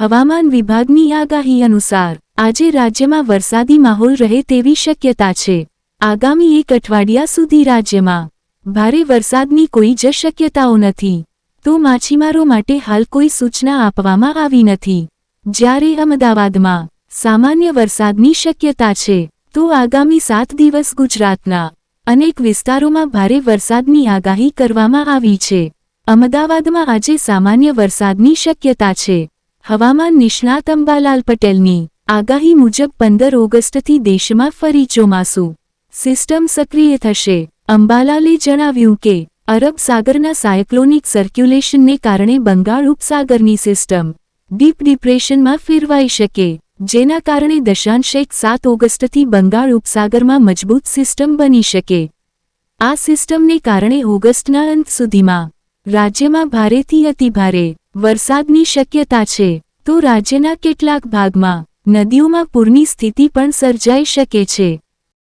હવામાન વિભાગની આગાહી અનુસાર, આજે રાજ્યમાં વરસાદી માહોલ રહે તેવી શક્યતા છે. આગામી એક અઠવાડિયા સુધી રાજ્યમાં, ભારે વરસાદની કોઈ જ શક્યતાઓ નથી. તો માછીમારો માટે હાલ કોઈ સૂચના આપવામાં આવી નથી. જ્યારે અમદાવાદમાં, સામાન્ય વરસાદની શક્યતા છે, તો આગામી સાત દિવસ ગુજરાતના, અનેક વિસ્તારોમાં ભારે વરસાદની આગાહી કરવામાં આવી છે. અમદાવાદમાં આજે સામાન્ય વરસાદની શક્યતા છે. હવામાન નિષ્ણાત અંબાલાલ પટેલની આગાહી મુજબ પંદર ઓગસ્ટથી દેશમાં ફરી ચોમાસું સિસ્ટમ સક્રિય થશે. અંબાલાલે જણાવ્યું કે, અરબ સાગરના સાયક્લોનિક સર્ક્યુલેશનને કારણે બંગાળ ઉપસાગરની સિસ્ટમ ડીપ ડિપ્રેશનમાં ફેરવાઈ શકે, જેના કારણે દશાંશ એક સાત ઓગસ્ટથી બંગાળ ઉપસાગરમાં મજબૂત સિસ્ટમ બની શકે. આ સિસ્ટમને કારણે ઓગસ્ટના અંત સુધીમાં રાજ્યમાં ભારેથી અતિભારે વરસાદની શક્યતા છે તો રાજ્યના કેટલાક ભાગમાં નદીઓમાં પૂરની સ્થિતિ પણ સર્જાઈ શકે છે.